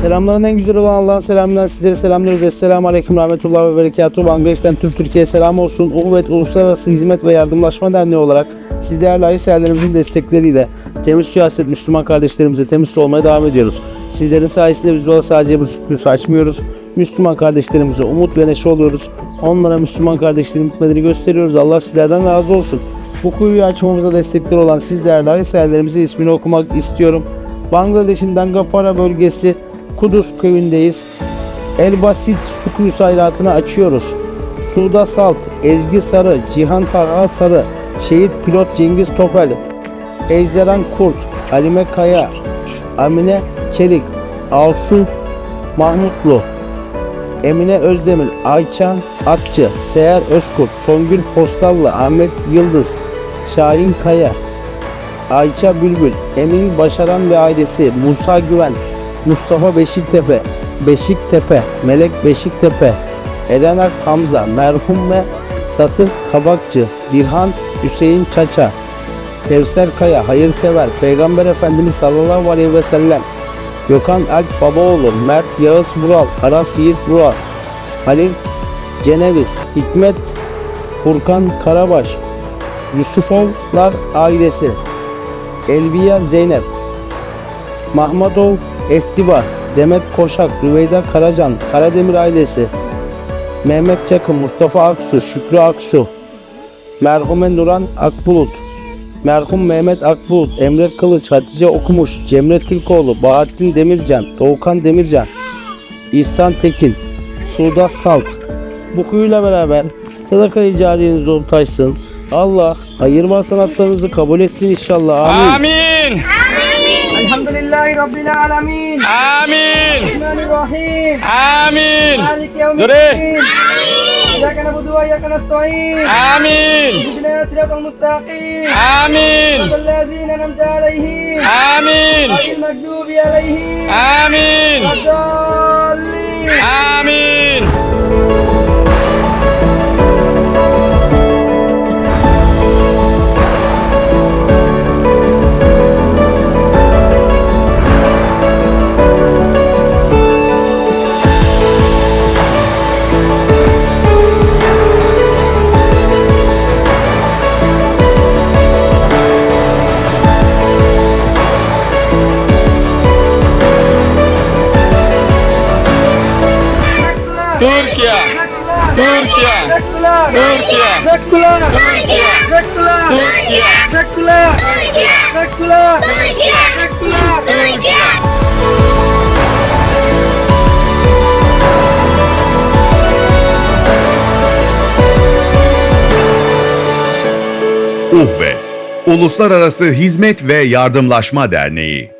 Selamların en güzel olan Allah'ın selamından sizlere selamlıyoruz. Esselamu Aleyküm Rahmetullah ve Berekatuhu. Bangladeş'ten tüm Türkiye'ye selam olsun. Uhvet Uluslararası Hizmet ve Yardımlaşma Derneği olarak siz değerli ailelerimizin destekleriyle temiz siyaset Müslüman kardeşlerimize temiz olmaya devam ediyoruz. Sizlerin sayesinde biz yola sadece bir sürpriz açmıyoruz. Müslüman kardeşlerimize umut ve neşe oluyoruz. Onlara Müslüman kardeşlerin bitmediğini gösteriyoruz. Allah sizlerden razı olsun. Bu kuyuyu açmamıza destekleri olan siz değerli ailelerimizin ismini okumak istiyorum. Bangladeş'in Dangapara bölgesi Kudus köyündeyiz. El Basit su kuyusu hayratını açıyoruz. Suda Salt, Ezgi Sarı, Cihan Tarha Sarı, Şehit Pilot Cengiz Topel, Ejzeran Kurt, Halime Kaya, Amine Çelik, Asu Mahmutlu, Emine Özdemir, Ayçan Atçı, Seher Özkurt, Songül Postallı, Ahmet Yıldız, Şahin Kaya, Ayça Bülbül, Emin Başaran ve ailesi, Musa Güven, Mustafa Beşiktepe, Beşiktepe, Melek Beşiktepe, Erenak Hamza, merhum ve Satı Kabakçı, Dirhan Hüseyin Çaça, Kevser Kaya, hayırsever, Peygamber Efendimiz sallallahu aleyhi ve sellem, Gökhan Alp Babaoğlu, Mert Yağız Vural, Aras Yiğit Vural, Halil Ceneviz, Hikmet Furkan Karabaş, Yusufovlar ailesi, Elviya Zeynep, Mahmadov Eftibar, Demet Koşak, Rüveyda Karacan, Karademir ailesi, Mehmet Çakın, Mustafa Aksu, Şükrü Aksu, Merhume Nuran Akbulut, Merhum Mehmet Akbulut, Emre Kılıç, Hatice Okumuş, Cemre Türkoğlu, Bahattin Demircan, Doğukan Demircan, İhsan Tekin, Suda Salt. Bu kuyuyla beraber sadaka icariyeniz olup taşsın. Allah hayır sanatlarınızı kabul etsin inşallah. Amin. Amin. الحمد لله رب العالمين آمين الرحمن الرحيم آمين مالك يوم دري. الدين إياك نعبد وإياك نستعين آمين اهدنا الصراط المستقيم آمين صراط الذين أنعمت عليهم آمين غير المغضوب عليهم آمين Türkiye Türkiye Rektular Türkiye Rektular Rektular Rektular Uhvet Uluslararası Hizmet ve Yardımlaşma Derneği